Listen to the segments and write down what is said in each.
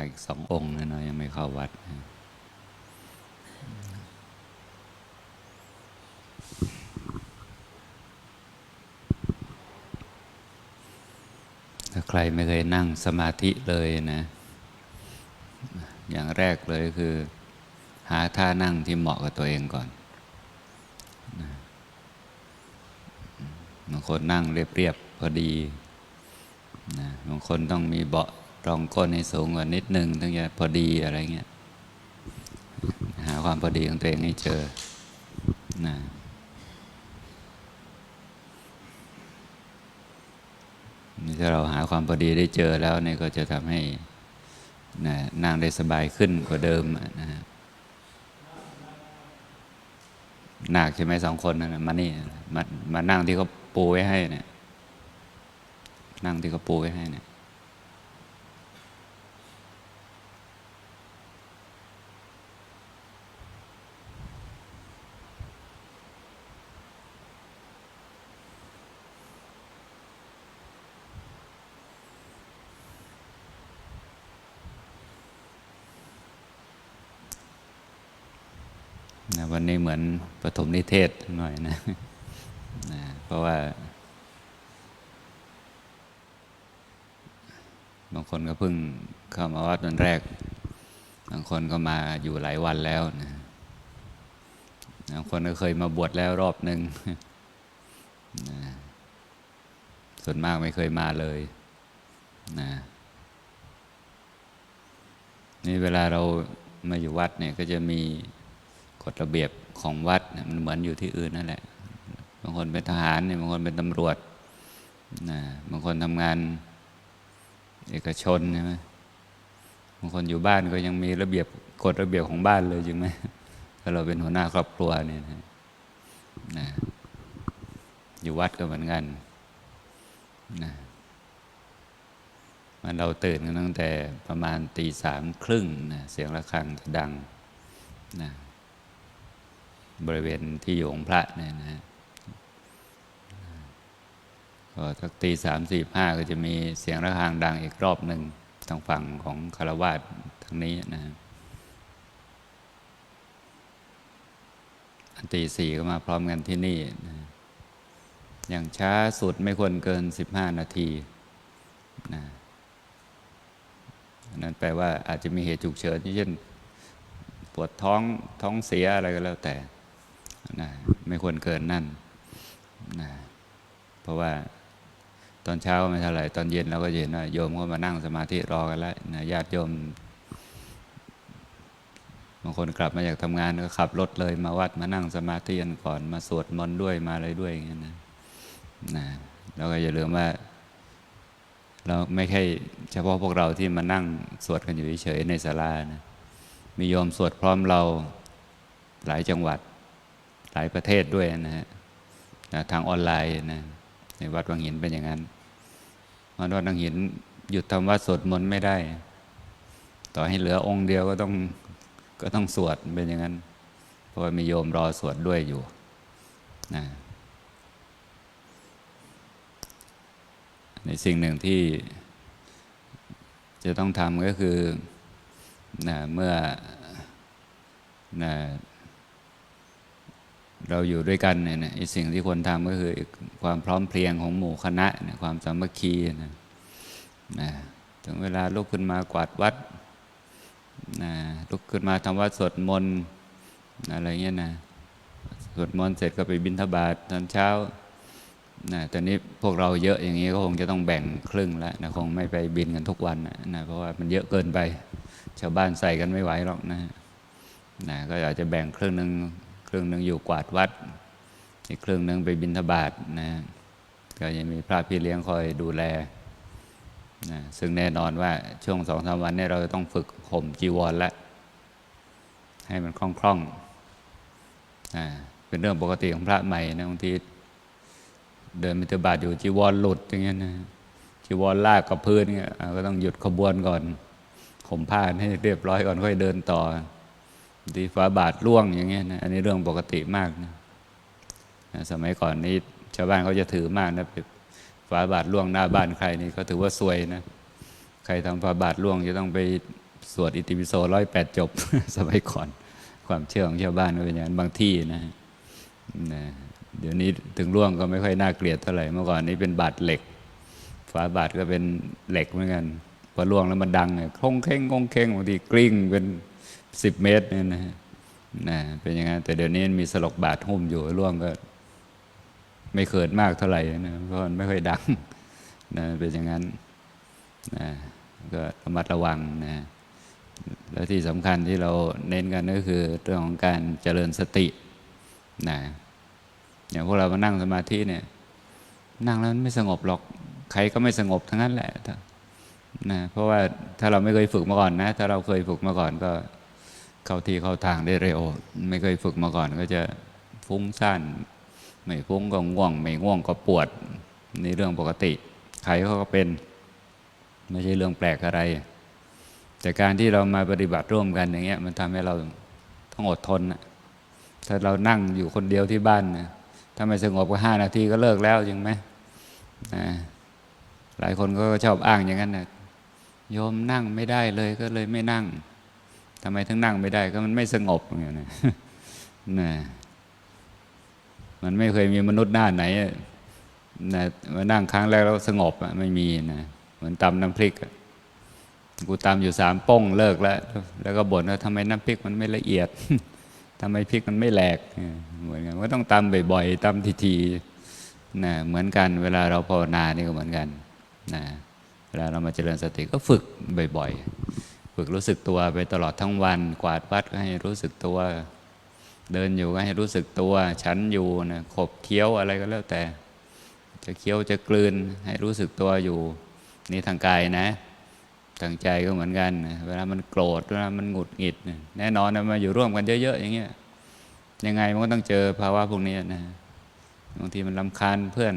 าอีกสององค์นะเนาะยังไม่เข้าวัดนะถ้าใครไม่เคยนั่งสมาธิเลยนะ อย่างแรกเลยคือ หาท่านั่งที่เหมาะกับตัวเองก่อนบางคนนั่งเรียบๆพอดีนะบางคนต้องมีเบาะ รองก้นให้สูงกว่านิดนึงถึงจะพอดีอะไรเงี้ยหาความพอดีของตัวเองให้เจอนะนี่ถ้าเราหาความพอดีได้เจอแล้วเนี่ยก็จะทำให้นะนั่งได้สบายขึ้นกว่าเดิมนะหนักใช่ไหมสองคนนั่นนะมานี่มามานั่งที่เขาปูไว้ให้เนี่ยนั่งที่เขาปูไว้ให้เนี่ย นะวันนี้เหมือนปฐมนิเทศหน่อยนะนะเพราะว่า บางคนก็เพิ่งเข้ามาวัดวันแรก บางคนก็มาอยู่หลายวันแล้วนะบางคนก็เคยมาบวชแล้วรอบหนึ่งนะส่วนมากไม่เคยมาเลยนะนี่เวลาเรามาอยู่วัดเนี่ยก็จะมี กฎระเบียบของวัดมันเหมือนอยู่ที่อื่นนั่นแหละบางคนเป็นทหารเนี่ยบางคนเป็นตำรวจนะบางคนทำงานเอกชนใช่ไหมบางคนอยู่บ้านก็ยังมีระเบียบกฎระเบียบของบ้านเลยจริงไหมถ้าเราเป็นหัวหน้าครอบครัวเนี่ยนะนะอยู่วัดก็เหมือนกันนะมันเราตื่นกันตั้งแต่ประมาณตีสามครึ่งนะเสียงะระฆังจะดังนะ บริเวณที่อยู่ของพระเนี่ยนะพอสักตีสามสี่ห้าก็จะมีเสียงระฆังดังอีกรอบหนึ่งทางฝั่งของคารวาสทางนี้นะอันตีสี่ก็มาพร้อมกันที่นี่นะอย่างช้าสุดไม่ควรเกินสิบห้านาทีนะนนั้นแปลว่าอาจจะมีเหตุฉุกเฉินเช่นปวดท้องท้องเสียอะไรก็แล้วแต่ นะไม่ควรเกินนั่นนะเพราะว่าตอนเช้าไม่เท่าไหร่ตอนเย็นเราก็เห็นว่าโยมก็มานั่งสมาธิรอกันแล้วนะญาติโยมบางคนกลับมาจากทำงานก็ขับรถเลยมาวัดมานั่งสมาธิกันก่อนมาสวดมนต์ด้วยมาอะไรด้วยอย่างเงี้นะนะเราก็อย่าลืมว่า เราไม่ใช่เฉพาะพวกเราที่มานั่งสวดกันอยู่เฉยในศาลานะมีโยมสวดพร้อมเราหลายจังหวัด หลายประเทศด้วยนะฮะทางออนไลน์นะในวัดวังหินเป็นอย่างนั้นวัดวัดวังหินหยุดทำวัดสวดมนต์ไม่ได้ ต่อให้เหลือองค์เดียวก็ต้องก็ต้องสวดเป็นอย่างนั้น เพราะมีโยมรอสวดด้วยอยู่นะในสิ่งหนึ่งที่จะต้องทำก็คือนะเมื่อนะ เราอยู่ด้วยกันเนี่ยนะอ้สิ่งที่ควรทำก็คือความพร้อมเพรียงของหมู่คณะนะความสามัคคีนะนะถึงเวลาลุกขึ้นมากวาดวัดนะลุกขึ้นมาทำวัดสวดมนต์อะไรเงี้ยนะสวดมนต์เสร็จก็ไปบิณฑบาตตอนเช้านะตอนนี้พวกเราเยอะอย่างนี้ก็คงจะต้องแบ่งครึ่งแล้วนะคงไม่ไปบินกันทุกวันนะนะเพราะว่ามันเยอะเกินไป ชาวบ้านใส่กันไม่ไหวหรอกนะนะก็อาจจะแบ่งครึ่งหนึ่ง ครึ่งหนึ่งอยู่กวาดวัด อีกครึ่งหนึ่งไปบิณฑบาตนะก็ยังมีพระพี่เลี้ยงคอยดูแลนะซึ่งแน่นอนว่าช่วงสองสามวันนี้เราจะต้องฝึกห่มจีวรแล้วให้มันคล่องๆนะเป็นเรื่องปกติของพระใหม่นะบางทีเดินบิณฑบาตอยู่จีวรหลุดอย่างเงี้ยนะจีวรลากกับพื้นเงี้ยก็ต้องหยุดขบวนก่อนห่มผ้าให้เรียบร้อยก่อนค่อยเดินต่อ ทีฝาบาทร่วงอย่างเงี้ยนะอันนี้เรื่องปกติมากนะนะสมัยก่อนนี้ชาวบ้านเขาจะถือมากนะฝาบาทร่วงหน้าบ้านใครนี่เขาถือว่าซวยนะใครทำฝาบาทล่วงจะต้องไปสวดอิติปิโสร้อยแปดจบ สมัยก่อน ความเชื่อของชาวบ้านก็เป็นอย่างนั้นบางที่นะนะเดี๋ยวนี้ถึงล่วงก็ไม่ค่อยน่าเกลียดเท่าไหร่เมื่อก่อนนี้เป็นบาทเหล็ก ฝาบาทก็เป็นเหล็กเหมือนกันพอล่วงแล้วมันดังเนี่ยคงเค้งคงเค้งบางทีกลิ้งเป็น สิบเมตรเนี่ยนะฮะนะเป็นอย่างนั้นแต่เดี๋ยวนี้มีสลกบาทหุ้มอยู่ล่วงก็ ไม่เขินมากเท่าไหร่นะเพราะมันไม่ค่อยดังนะเป็นอย่างนั้นนะก็ระมัดระวังนะแล้วที่สำคัญที่เราเน้นกันก็คือเรื่องของการเจริญสตินะอย่างพวกเรามานั่งสมาธิเนี่ย นั่งแล้วไม่สงบหรอกใครก็ไม่สงบทั้งนั้นแหละนะเพราะว่าถ้าเราไม่เคยฝึกมาก่อนนะ ถ้าเราเคยฝึกมาก่อนก็ เข้าที่เข้าทางได้เร็ว ไม่เคยฝึกมาก่อน ก็จะฟุ้งซ่านไม่ฟุ้งก็ง่วง ไม่ง่วงก็ปวดนี่เรื่องปกติ ใครเขาก็เป็น ไม่ใช่เรื่องแปลกอะไร แต่การที่เรามาปฏิบัติร่วมกันอย่างเงี้ย มันทำให้เราต้องอดทนนะถ้าเรานั่งอยู่คนเดียวที่บ้านนะถ้าไม่สงบก็ห้านาทีก็เลิกแล้วจริงไหมนะหลายคนก็ชอบอ้างอย่างนั้นนะโยมนั่งไม่ได้เลยก็เลยไม่นั่ง ทำไมถึงนั่งไม่ได้ก็มันไม่สงบอย่างเงี้ยนะนะมันไม่เคยมีมนุษย์หน้าไหนนะมานั่งครั้งแรกแล้วสงบอะไม่มีนะเหมือนตำน้ำพริกกูตำอยู่สามป้งเลิกแล้ว แล้วก็บ่นว่าทำไมน้ำพริกมันไม่ละเอียดทำไมพริกมันไม่แหลกเหมือนกันก็ต้องตำบ่อยๆตำทีๆนะเหมือนกัน เวลาเราภาวนานี่ก็เหมือนกันนะเวลาเรามาเจริญสติก็ฝึกบ่อย ๆ ฝึกรู้สึกตัวไปตลอดทั้งวัน กวาดวัดก็ให้รู้สึกตัว เดินอยู่ก็ให้รู้สึกตัว ฉันอยู่นะขบเคี้ยวอะไรก็แล้วแต่ จะเคี้ยวจะกลืนให้รู้สึกตัวอยู่ นี่ทางกายนะ ทางใจก็เหมือนกัน เวลามันโกรธเวลามันหงุดหงิด แน่นอนนะมาอยู่ร่วมกันเยอะๆอย่างเงี้ยยังไงมันก็ต้องเจอภาวะพวกนี้นะบางทีมันลำคาญเพื่อน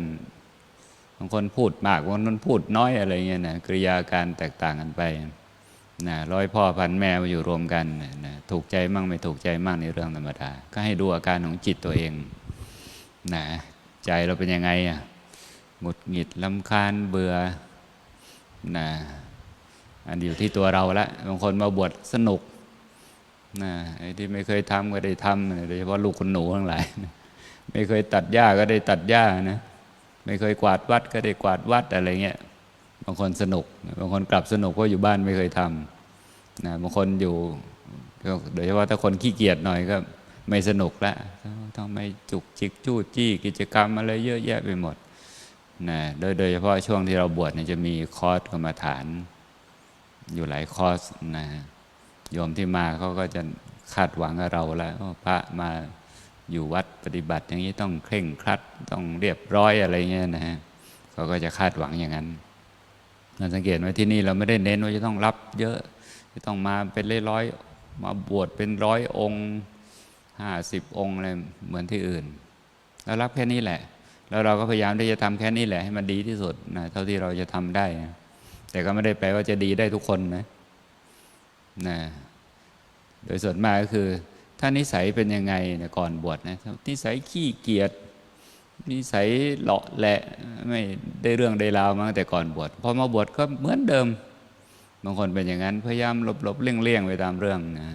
บางคนพูดมากบางคนพูดน้อยอะไรเงี้ยนะกริยาการแตกต่างกันไป นะร้อยพ่อพันแม่มาอยู่รวมกันนะถูกใจมั่งไม่ถูกใจมั่งในเรื่องธรรมดา ก็ให้ดูอาการของจิตตัวเองนะใจเราเป็นยังไงอะหงุดหงิดลำคาญเบื่อนะอันอยู่ที่ตัวเราละบางคนมาบวชสนุกนะไอ้ที่ไม่เคยทำก็ได้ทำโดยเฉพาะลูกคนหนูทั้งหลายนะไม่เคยตัดหญ้าก็ได้ตัดหญ้านะไม่เคยกวาดวัดก็ได้กวาดวัดอะไรเงี้ย บางคนสนุก บางคนกลับสนุกเพราะอยู่บ้านไม่เคยทำนะบางคนอยู่โดยเฉพาะถ้าคนขี้เกียจหน่อยก็ไม่สนุกละต้องไม่จุกจิกจู้จี้กิจกรรมอะไรเยอะแยะไปหมดนะโดยโดยเฉพาะช่วงที่เราบวชเนี่ยจะมีคอร์สกรรมฐาน อยู่หลายคอร์สนะโยมที่มาเขาก็จะคาดหวังกับเราแล้วพระมาอยู่วัดปฏิบัติอย่างนี้ต้องเคร่งครัดต้องเรียบร้อยอะไรเงี้ยนะฮะเขาก็จะคาดหวังอย่างนั้น สังเกตไว่าที่นี่เราไม่ได้เน้นว่าจะต้องรับเยอะจะต้องมาเป็นร้อยๆมาบวชเป็นร้อยองค์ห้าสิบองค์อะไรเหมือนที่อื่นเรารับแค่นี้แหละ แล้วเราก็พยายามที่จะทำแค่นี้แหละให้มันดีที่สุดนะเท่าที่เราจะทำได้นะแต่ก็ไม่ได้แปลว่าจะดีได้ทุกคนนะนะโดยส่วนมากก็คือ ถ้านิสัยเป็นยังไงนี่ยก่อนบวชนะนิสัยขี้เกียจ นิสัยเลาะแหละไม่ได้เรื่องได้ราวมาตั้งแต่ก่อนบวชพอมาบวชก็เหมือนเดิมบางคนเป็นอย่างนั้นพยายามหลบหลบเลี่ยงเลี่ยงไปตามเรื่องนะ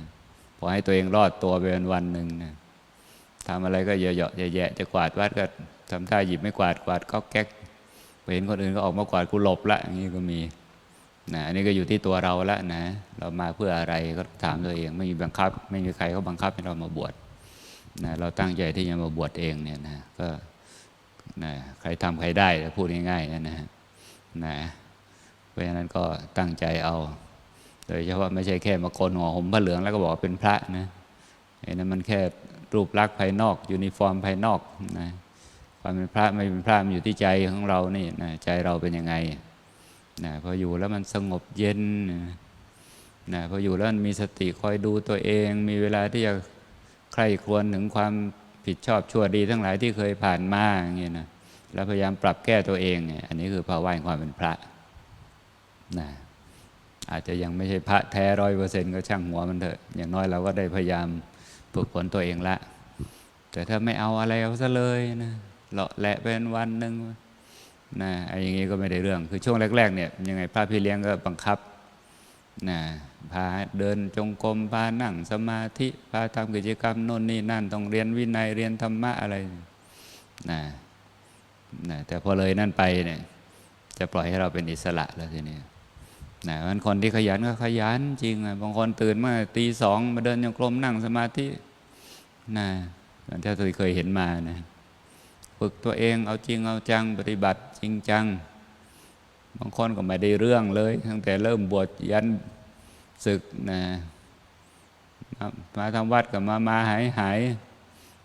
พอให้ตัวเองรอดตัวไปวันวันหนึ่งนะทำอะไรก็เยอะๆแย่ๆจะกวาดวัดก็ทำท่าหยิบไม่กวาดกวาดก็แก๊กไปเห็นคนอื่นก็ออกมากวาดกูหลบละอย่างนี้ก็มีนะอันนี้ก็อยู่ที่ตัวเราละนะ เรามาเพื่ออะไรก็ถามตัวเองไม่มีบังคับ ไม่มีใครเขาบังคับให้เรามาบวชนะเราตั้งใจที่จะมาบวชเองเนี่ยนะก็ นะใครทำใครได้พูดง่ายๆนะนะนะเพราะฉะนั้นก็ตั้งใจเอา โดยเฉพาะไม่ใช่แค่มาโกนหัวห่มผ้าเหลืองแล้วก็บอกเป็นพระนะไอ้นั้นมันแค่รูปลักษณ์ภายนอก ยูนิฟอร์มภายนอกนะความเป็นพระไม่เป็นพระมันอยู่ที่ใจของเรานี่นะใจเราเป็นยังไงนะพออยู่แล้วมันสงบเย็นนะพออยู่แล้วมันมีสติคอยดูตัวเอง มีเวลาที่จะใคร่ครวญถึงความ ผิดชอบชั่วดีทั้งหลายที่เคยผ่านมาอย่างเงี้ยนะแล้วพยายามปรับแก้ตัวเองเนี่ยอันนี้คือภาวะแห่งความเป็นพระนะอาจจะยังไม่ใช่พระแท้ร้อยเปอร์เซ็นต์ก็ช่างหัวมันเถอะ อย่างน้อยเราก็ได้พยายามฝึกฝนตัวเองละ แต่ถ้าไม่เอาอะไรเอาซะเลยนะเลาะแหละเป็นวันหนึ่งนะไอ้อย่างงี้ก็ไม่ได้เรื่อง คือช่วงแรก ๆ เนี่ยยังไงพระพี่เลี้ยงก็บังคับ นะพาเดินจงกรมพานั่งสมาธิพาทำกิจกรรมโน่นนี่นั่นต้องเรียนวินัยเรียนธรรมะอะไรนะนะแต่พอเลยนั่นไปเนี่ยจะปล่อยให้เราเป็นอิสระแล้วทีนี้นะมันคนที่ขยันก็ขยันจริงอะบางคนตื่นมาตีสองมาเดินจงกรมนั่งสมาธินะถ้าเคยเคยเห็นมานะฝึกตัวเองเอาจริงเอาจังปฏิบัติจริงจัง บางคนก็ไม่ได้เรื่องเลย ตั้งแต่เริ่มบวชยันศึกนะมาทำวัดกับมามาหายหาย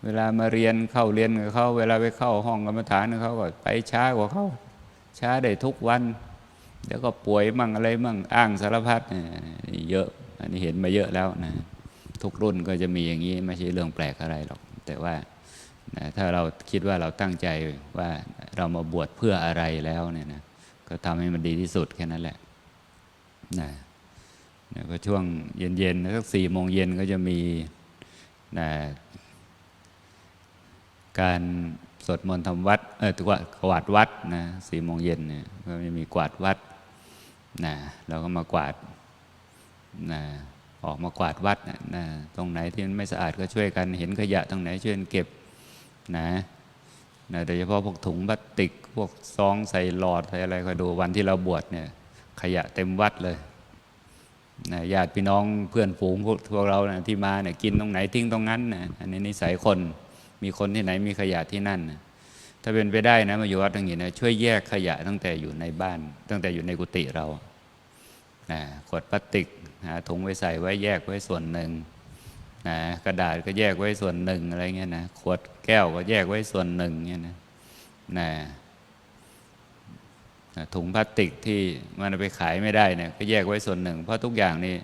เวลามาเรียนเข้าเรียนกับเขาเวลาไปเข้าห้องกรรมฐานกับเขาก็ไปช้ากว่าเขาช้าได้ทุกวันเดี๋ยวก็ป่วยมั่งอะไรมั่งอ้างสารพัดเนี่ยเยอะอันนี้เห็นมาเยอะแล้วนะทุกรุ่นก็จะมีอย่างนี้ไม่ใช่เรื่องแปลกอะไรหรอก แต่ว่านะถ้าเราคิดว่าเราตั้งใจว่าเรามาบวชเพื่ออะไรแล้วเนี่ยนะ ก็ทำให้มันดีที่สุดแค่นั้นแหละนะนะก็ช่วงเย็นๆสักสี่โมงเย็นก็จะมีนะการสวดมนต์ทำวัด เออถือว่ากวาดวัดนะสี่โมงเย็นเนี่ยก็จะมีกวาดวัดนะเราก็มากวาดนะออกมากวาดวัดนะนะตรงไหนที่มันไม่สะอาดก็ช่วยกันเห็นขยะตรงไหนช่วยกันเก็บนะนะโดยเฉพาะพวกถุงพลาสติก พวกซองใส่หลอดใส่อะไรก็ดูวันที่เราบวชเนี่ย ขยะเต็มวัดเลยนะญาติพี่น้องเพื่อนฝูงพวกพวกเรานะที่มาเนี่ยกินตรงไหนทิ้งตรงนั้นนะอันนี้นิสัยคนมีคนที่ไหนมีขยะที่นั่นนะถ้าเป็นไปได้นะมาอยู่วัดตรงนี้นะช่วยแยกขยะตั้งแต่อยู่ในบ้าน ตั้งแต่อยู่ในกุฏิเรานะขวดพลาสติกหาถุงไว้ใส่ไว้แยกไว้ส่วนหนึ่งนะกระดาษก็แยกไว้ส่วนหนึ่งอะไรเงี้ยนะขวดแก้วก็แยกไว้ส่วนหนึ่งเงี้ยนะนะ ถุงพลาสติกที่มันเอาไปขายไม่ได้เนี่ยก็แยกไว้ส่วนหนึ่ง เพราะทุกอย่างนี่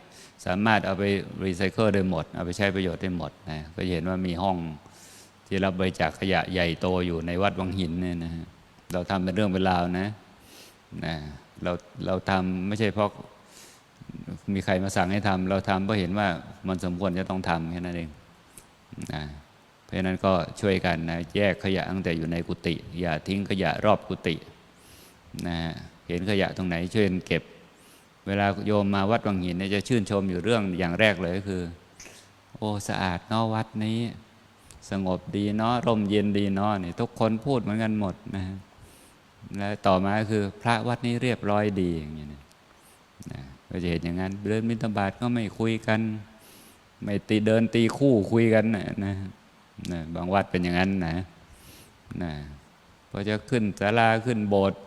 สามารถเอาไปรีไซเคิลได้หมด เอาไปใช้ประโยชน์ได้หมดนะก็เห็นว่ามีห้องที่รับบริจาคขยะใหญ่โตอยู่ในวัดวังหินเนี่ยนะฮะเราทำเป็นเรื่องเป็นราวนะนะเราเราทำไม่ใช่เพราะมีใครมาสั่งให้ทำเราทำเพราะเห็นว่ามันสมควรจะต้องทำแค่นั้นเองนะเพราะฉะนั้นก็ช่วยกันนะแยกขยะตั้งแต่อยู่ในกุฏิอย่าทิ้งขยะรอบกุฏิ นะเห็นขยะตรงไหนช่วยเก็บ เวลาโยมมาวัดวังหินเนี่ยจะชื่นชมอยู่เรื่องอย่างแรกเลยก็คือ โอ้สะอาดนอวัดนี้ สงบดีเนาะร่มเย็นดีเนาะนี่ทุกคนพูดเหมือนกันหมดนะแล้วต่อมาก็คือพระวัดนี้เรียบร้อยดีอย่างเงี้ยนะนะก็จะเห็นอย่างนั้นเดินมิตรบาทก็ไม่คุยกัน ไม่ตีเดินตีคู่คุยกันนะนะนะบางวัดเป็นอย่างนั้นนะนะพอจะขึ้นศาลาขึ้นโบสถ์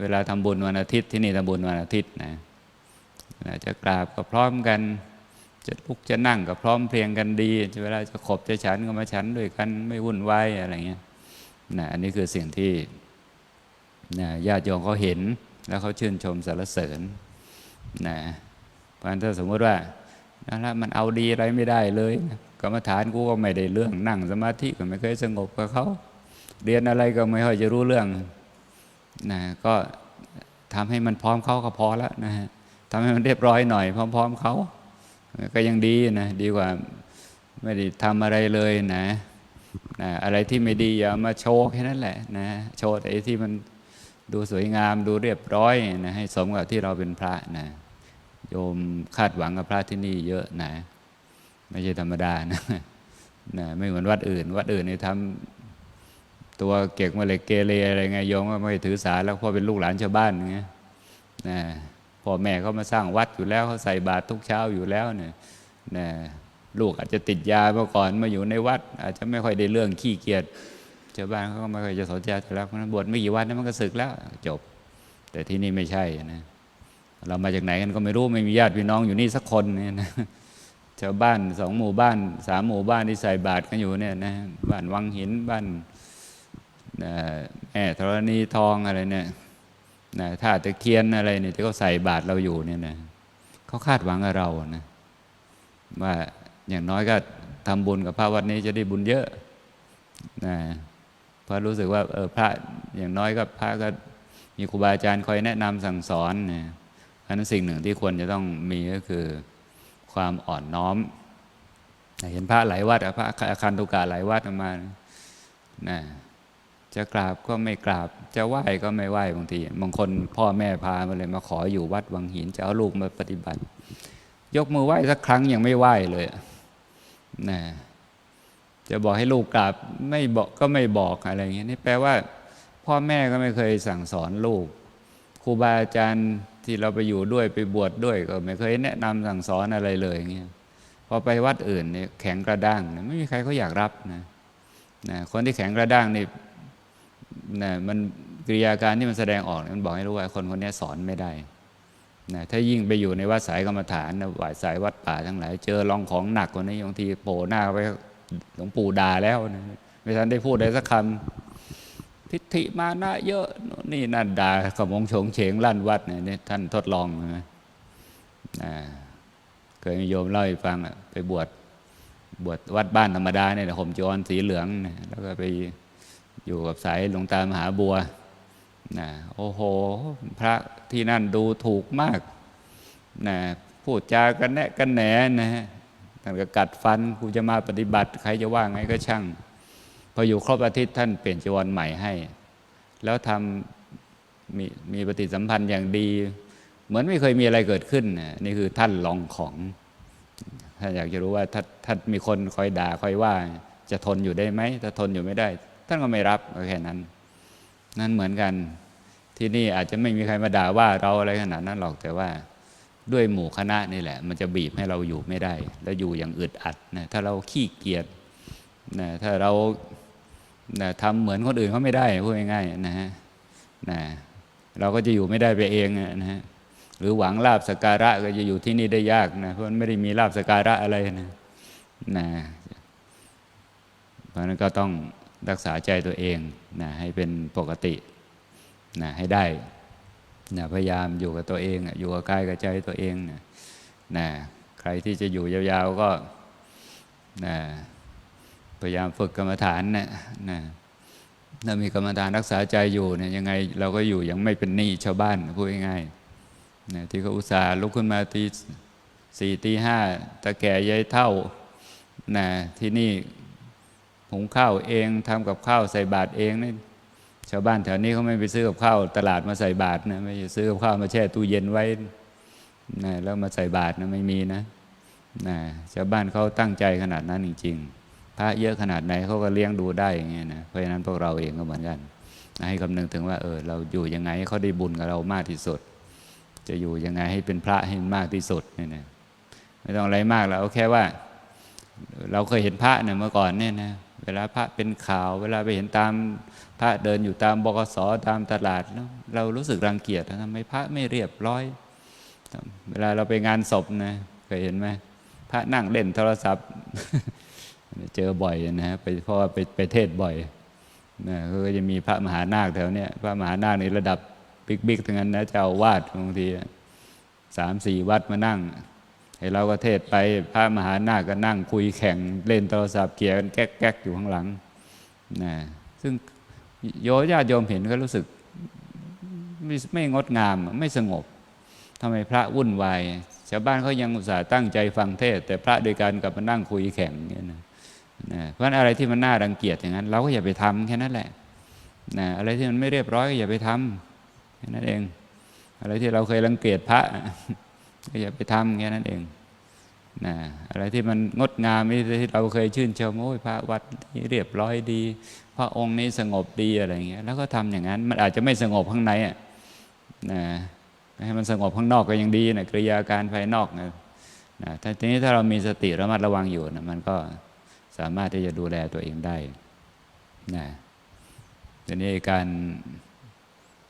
เวลาทำบุญวันอาทิตย์ที่นี่ทำบุญวันอาทิตย์นะจะกราบก็พร้อมกัน จะลุกจะนั่งก็พร้อมเพรียงกันดี เวลาจะขบจะฉันก็มาฉันด้วยกันไม่วุ่นวายอะไรเงี้ยนะอันนี้คือสิ่งที่นะญาติโยมเขาเห็นแล้วเขาชื่นชมสรรเสริญนะเพราะฉะนั้นถ้าสมมติว่านั่นละมันเอาดีอะไรไม่ได้เลยกรรมฐานกูก็ไม่ได้เรื่องนั่งสมาธิก็ไม่เคยสงบกับเขาเรียนอะไรก็ไม่ค่อยจะรู้เรื่อง นะก็ทำให้มันพร้อมเขาก็พอแล้วนะฮะทำให้มันเรียบร้อยหน่อย พร้อม ๆเขา ก็ยังดีนะดีกว่าไม่ได้ทำอะไรเลยนะนะ อะไรที่ไม่ดีอย่ามาโชว์แค่นั้นแหละนะโชว์แต่ที่มันดูสวยงามดูเรียบร้อยนะให้สมกับที่เราเป็นพระนะโยมคาดหวังกับพระที่นี่เยอะนะ ไม่ใช่ธรรมดานะนะไม่เหมือนวัดอื่น วัดอื่นเนี่ยทำ ตัวเก่งมาเลยเกเรอะไรไงโยมก็ไม่ถือสาแล้วพราะเป็นลูกหลานชาวบ้านไงนะพ่อแม่เขามาสร้างวัดอยู่แล้วเขาใส่บาตรทุกเช้าอยู่แล้วเนี่ยนะลูกอาจจะติดยาเมื่อก่อนมาอยู่ในวัด อาจจะไม่ค่อยได้เรื่องขี้เกียจชาวบ้านเขาก็ไม่ค่อยจะสนใจแล้วเพราะนั้นบวชไม่กี่วันนั้นมันก็ศึกแล้ว จบ แต่ที่นี่ไม่ใช่นะเรามาจากไหนกันก็ไม่รู้ไม่มีญาติพี่น้องอยู่นี่สักคนเนี่ยนะชาวบ้านสองหมู่บ้านสามหมู่บ้านที่ใส่บาตรกันอยู่เนี่ยนะบ้านวังหินบ้าน แม่ธรณีทองอะไรเนี่ยนะท่าตะเคียนอะไรเนี่ยที่เขาใส่บาตรเราอยู่เนี่ยนะเขาคาดหวังกับเรานะว่าอย่างน้อยก็ทำบุญกับพระวัดนี้จะได้บุญเยอะนะเพราะรู้สึกว่าเออพระอย่างน้อยก็พระก็มีครูบาอาจารย์คอยแนะนำสั่งสอนนะเพราะนั้นสิ่งหนึ่งที่ควรจะต้องมีก็คือความอ่อนน้อม เห็นพระหลายวัดพระอาคันตุกะหลายวัดมานะ จะกราบก็ไม่กราบ จะไหว้ก็ไม่ไหว้บางทีบางคนพ่อแม่พามาเลยมาขออยู่วัดวังหินจะเอาลูกมาปฏิบัติ ยกมือไหว้สักครั้งยังไม่ไหว้เลยนะจะบอกให้ลูกกราบไม่บอกก็ไม่บอกอะไรเงี้ยนี่แปลว่า พ่อแม่ก็ไม่เคยสั่งสอนลูกครูบาอาจารย์ที่เราไปอยู่ด้วยไปบวชดด้วยก็ไม่เคยแนะนำสั่งสอนอะไรเลยเงี้ยพอไปวัดอื่นเนี่ยแข็งกระด้างนะไม่มีใครเขาอยากรับนะนะคนที่แข็งกระด้างนี่ นะมันกิริยาการที่มันแสดงออกมันบอกให้รู้ว่าคนคนนี้สอนไม่ได้นะถ้ายิ่งไปอยู่ในวัดสายกรรมฐานนะวสายวัดป่าทั้งหลาย เจอลองของหนักกว่านี้บางทีโผล่หน้าไปหลวงปู่ด่าแล้วนะไม่ทันได้พูดอะไรสักคำทิฏฐิมานะเยอะนี่นั่นด่าขมงโฉงเฉงลั่นวัดเนี่ยนี่ท่านทดลองนะเคยมีโยมเล่าให้ฟังไปบวชบวชวัดบ้านธรรมดาเนี่ยห่มจีวรสีเหลือง แล้วก็ไป อยู่กับสายหลวงตามหาบัวนะโอ้โห พระที่นั่นดูถูกมากนะพูดจากันแนะกันแหนนะฮะท่านก็กัดฟันกูจะมาปฏิบัติ ใครจะว่าไงก็ช่าง พออยู่ครบอาทิตย์ท่านเปลี่ยนจีวรใหม่ให้ แล้วทำมีมีปฏิสัมพันธ์อย่างดี เหมือนไม่เคยมีอะไรเกิดขึ้นนะนี่คือท่านลองของถ้าอยากจะรู้ว่าถ้าถ้ามีคนคอยด่าคอยว่า จะทนอยู่ได้ไหมถ้าทนอยู่ไม่ได้ ท่านก็ไม่รับแค่นั้น นั่นเหมือนกันที่นี่อาจจะไม่มีใครมาด่าว่าเราอะไรขนาดนั้นหรอกแต่ว่าด้วยหมู่คณะนี่แหละ มันจะบีบให้เราอยู่ไม่ได้ แล้วอยู่อย่างอึดอัดนะถ้าเราขี้เกียจนะถ้าเรานะทำเหมือนคนอื่นเขาไม่ได้พูดง่ายๆนะฮะนะเราก็จะอยู่ไม่ได้ไปเองนะฮะหรือหวังลาบสการะก็จะอยู่ที่นี่ได้ยากนะเพราะมันไม่ได้มีลาบสการะอะไรนะนะเพราะนั้นก็ต้อง รักษาใจตัวเองนะให้เป็นปกตินะให้ได้นะพยายามอยู่กับตัวเองอยู่กับกายกับใจตัวเองนะนะใครที่จะอยู่ยาวๆก็นะพยายามฝึกกรรมฐานนะนะถ้ามีกรรมฐานรักษาใจอยู่เนี่ยยังไง เราก็อยู่ยังไม่เป็นหนี้ชาวบ้านพูดง่ายๆนะที่เขาอุตส่าห์ลุกขึ้นมาตีสี่ตีห้าตะแก่ยายเท่านะที่นี่ หุงข้าวเองทำกับข้าวใส่บาตรเองนี่ชาวบ้านแถวนี้เขาไม่ไปซื้อกับข้าวตลาดมาใส่บาตรนะไม่ใช่ซื้อกับข้าวมาแช่ตู้เย็นไว้นะแล้วมาใส่บาตรนะไม่มีนะนะชาวบ้านเขาตั้งใจขนาดนั้นจริง ๆ พระเยอะขนาดไหนเขาก็เลี้ยงดูได้อย่างเงี้ยนะเพราะฉะนั้นพวกเราเองก็เหมือนกัน ให้คำนึงถึงว่าเออเราอยู่ยังไงเขาได้บุญกับเรามากที่สุด จะอยู่ยังไงให้เป็นพระให้มากที่สุดเนี่ยนะไม่ต้องอะไรมากแล้วเอาแค่ว่า เราเคยเห็นพระเนี่ยเมื่อก่อนเนี่ยนะ เวลาพระเป็นข่าว เวลาไปเห็นตามพระเดินอยู่ตามบกสตามตลาด เรารู้สึกรังเกียจทำไมพระไม่เรียบร้อย เวลาเราไปงานศพนะเคยเห็นไหมพระนั่งเล่นโทรศัพท์ เจอบ่อยนะฮะไปเพราะว่าไปไปเทศบ่อยนะก็จะมีพระมหานาคแถวเนี้ยพระมหานาคในระดับบิ๊กๆทั้งนั้นนะเจ้าอาวาดบางทีสามสี่วัดมานั่ง ให้เราก็เทศไปพระมหานาคก็นั่งคุยแข่งเล่นโทรศัพท์เกี่ยกันแก๊กๆอยู่ข้างหลังนะซึ่งโยญาติโยมเห็นก็รู้สึกไม่ไม่งดงามไม่สงบทำไมพระวุ่นวายชาวบ้านเขายังอุตส่าห์ตั้งใจฟังเทศ แต่พระโดยการกลับมานั่งคุยแข่งเนี่ยนะนะเพราะนั้นอะไรที่มันน่ารังเกียจอย่างนั้น เราก็อย่าไปทำแค่นั้นแหละนะอะไรที่มันไม่เรียบร้อยก็อย่าไปทำแค่นั้นเอง อะไรที่เราเคยรังเกียจพระ ก็อย่าไปทำแค่นั้นเองนะอะไรที่มันงดงามที่เราเคยชื่นชมโอ้ยพระวัดนี้เรียบร้อยดี พระองค์นี้สงบดีอะไรเงี้ยแล้วก็ทำอย่างนั้น มันอาจจะไม่สงบข้างในอะนะให้มันสงบข้างนอกก็ยังดีนะกริยาการภายนอกนะนะทีนี้ถ้าเรามีสติระมัดระวังอยู่นะมันก็สามารถที่จะดูแลตัวเองได้นะทีนี้การ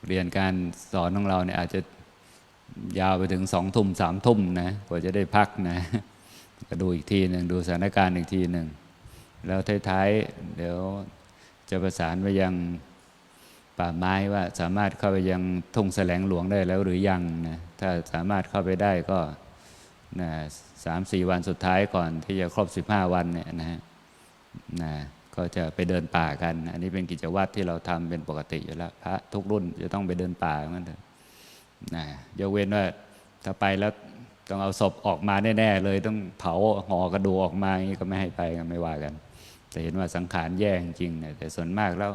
เรียนการสอนของเราเนี่ยอาจจะ ยาวไปถึงสองทุ่มสามทุ่มนะกว่าจะได้พักนะก็ดูอีกทีหนึ่งดูสถานการณ์อีกทีหนึ่งแล้วท้ายๆเดี๋ยวจะประสานไปยังป่าไม้ว่าสามารถเข้าไปยังทุ่งแสลงหลวงได้แล้วหรือยังนะถ้าสามารถเข้าไปได้ก็นะสามสี่วันสุดท้ายก่อนที่จะครบสิบห้าวันเนี่ยนะฮะนะก็จะไปเดินป่ากัน อันนี้เป็นกิจวัตรที่เราทำเป็นปกติอยู่แล้ว พระทุกรุ่นจะต้องไปเดินป่าเหมือนกัน นะยกเว้นว่าถ้าไปแล้วต้องเอาศพออกมาแน่ๆเลย ต้องเผาห่อกระดูกออกมาอย่างนี้ก็ไม่ให้ไปกันไม่ว่ากันแต่เห็นว่าสังขารแย่จริงๆนะแต่ส่วนมากแล้ว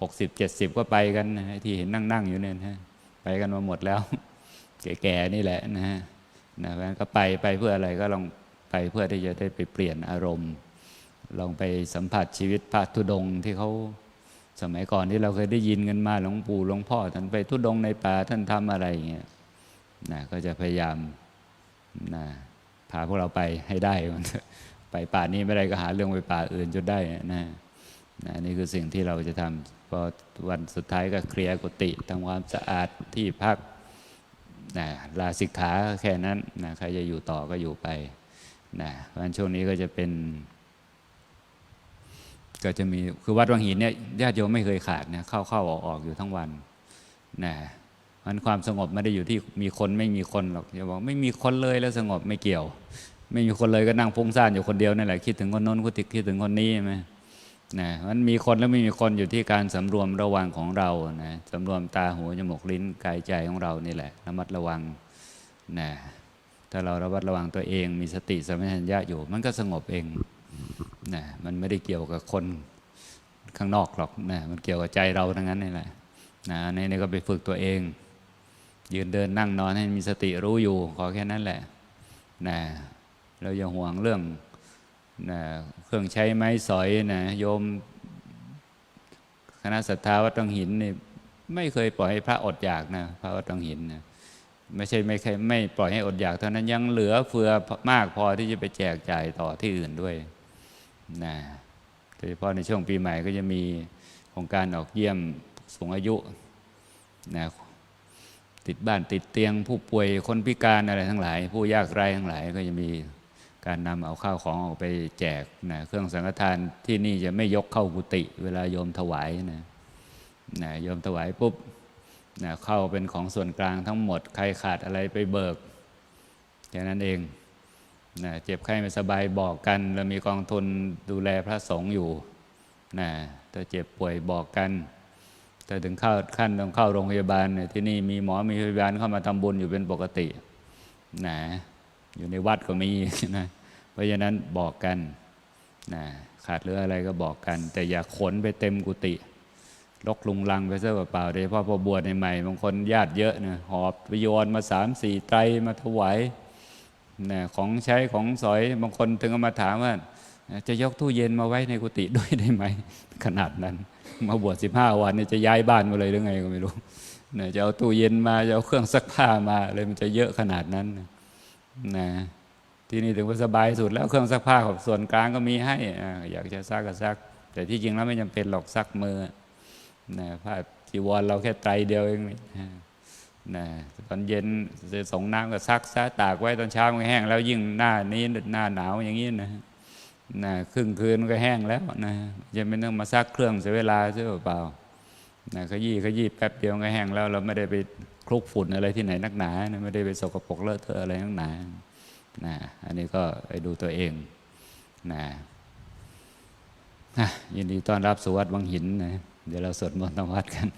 หกสิบเจ็ดสิบก็ไปกันนะที่เห็นนั่งๆอยู่เนี่ยนะไปกันมาหมดแล้ว แก่ๆนี่แหละนะฮะนะเพราะนั้นก็ไปไปเพื่ออะไรก็ลองไปเพื่อที่จะได้ไปเปลี่ยนอารมณ์ ลองไปสัมผัสชีวิตพระธุดงที่เขา สมัยก่อนที่เราเคยได้ยินกันมาหลวงปู่หลวงพ่อ ท่านไปธุดงในป่าท่านทำอะไรอย่างเงี้ยนะก็จะพยายามนะพาพวกเราไปให้ได้ไปป่านี้ไม่ได้ก็หาเรื่องไปป่าอื่นจนได้นะนะนี่คือสิ่งที่เราจะทำพอวันสุดท้ายก็เคลียร์กุฏิทำความสะอาดที่พักนะลาสิกขาแค่นั้นนะใครจะอยู่ต่อก็อยู่ไปนะเพราะฉะนั้นช่วงนี้ก็จะเป็น ก็จะมีคือวัดวังหินเนี่ยญาติโยมไม่เคยขาดนะเข้าเข้าออกออกอยู่ทั้งวันนะมันความสงบไม่ได้อยู่ที่มีคนไม่มีคนหรอกอย่าบอกไม่มีคนเลยแล้วสงบไม่เกี่ยว ไม่มีคนเลยก็นั่งฟุ้งซ่านอยู่คนเดียวนั่นแหละคิดถึงคนโน้นคิดคิดถึงคนนี้ใช่ไหมนะมันมีคนแล้วไม่มีคนอยู่ที่การสำรวมระวังของเรานะสำรวมตาหูจมูกลิ้นกายใจของเรานี่แหละระมัดระวังนะถ้าเราระมัดระวังตัวเอง มีสติสัมปชัญญะอยู่ มันก็สงบเอง นะมันไม่ได้เกี่ยวกับคนข้างนอกหรอกนะมันเกี่ยวกับใจเราทั้งนั้นนี่แหละนะในนี้ก็ไปฝึกตัวเอง ยืนเดินนั่งนอนให้มีสติรู้อยู่ ขอแค่นั้นแหละนะเราอย่าห่วงเรื่องนะเครื่องใช้ไม้สอยนะโยม คณะศรัทธาวัดตังหินนี่ไม่เคยปล่อยให้พระอดอยากนะพระวัดตังหินนะไม่ใช่ไม่เคยไม่ปล่อยให้อดอยากเท่านั้นยังเหลือเฟือมากพอที่จะไปแจกจ่ายต่อที่อื่นด้วย นะโดยเฉพาะในช่วงปีใหม่ก็จะมีโครงการออกเยี่ยมสูงอายุนะติดบ้านติดเตียง ผู้ป่วยคนพิการอะไรทั้งหลาย ผู้ยากไร้ทั้งหลายก็จะมีการนำเอาข้าวของออกไปแจกนะเครื่องสังฆทานที่นี่จะไม่ยกเข้ากุฏิเวลาโยมถวายนะนะโยมถวายปุ๊บนะเข้าเป็นของส่วนกลางทั้งหมด ใครขาดอะไรไปเบิกแค่นั้นเอง นะเจ็บไข้ไม่สบายบอกกัน เรามีกองทุนดูแลพระสงฆ์อยู่นะถ้าเจ็บป่วยบอกกันแต่ถึงเข้าขั้นต้องเข้าโรงพยาบาลเนี่ยที่นี่มีหมอมีพยาบาลเข้ามาทำบุญอยู่เป็นปกตินะอยู่ในวัดก็มีนะเพราะฉะนั้นบอกกันนะขาดเหลืออะไรก็บอกกัน แต่อย่าขนไปเต็มกุฏิลกลุงลังไปซะเปล่าๆโดยเฉพาะพอบวชใหม่ๆบางคนญาติเยอะนะหอบไปโยนมาสามสี่ไตรมาถวาย นะของใช้ของสอยบางคนถึงก็มาถามว่า จะยกตู้เย็นมาไว้ในกุฏิด้วยได้ไหม ขนาดนั้น มาบวชสิบห้าวันเนี่ยจะย้ายบ้านมาเลยหรือไงก็ไม่รู้นี่ยจะเอาตู้เย็นมาจะเอาเครื่องซักผ้ามาเลยมันจะเยอะขนาดนั้นนะที่นี่ถึงว่าสบายสุดแล้วเครื่องซักผ้าของส่วนกลางก็มีให้อยากจะซักก็ซัก แต่ที่จริงแล้วไม่จำเป็นหรอกซักมือนะผ้าจีวรเราแค่ไตรเดียวเอง นะตอนเย็นจะส่งน้ำก็ซักซะตากไว้ตอนเช้ามันแห้ง แล้วยิ่งหน้านี้หน้าหนาวอย่างนี้นะนะครึ่งคืนก็แห้งแล้วนะจะไม่ต้องมาซักเครื่องเสียเวลาใช่เปล่านะขยี้ขยี้แป๊บเดียวก็แห้งแล้ว เราไม่ได้ไปคลุกฝุ่นอะไรที่ไหนนักหนานะไม่ได้ไปสกปรกเลอะเทอะอะไรนักหนานะอันนี้ก็ไปดูตัวเองนะยินดีต้อนรับสุวัสดิ์วังหินนะเดี๋ยวเราสวดมนต์ทำวัดกัน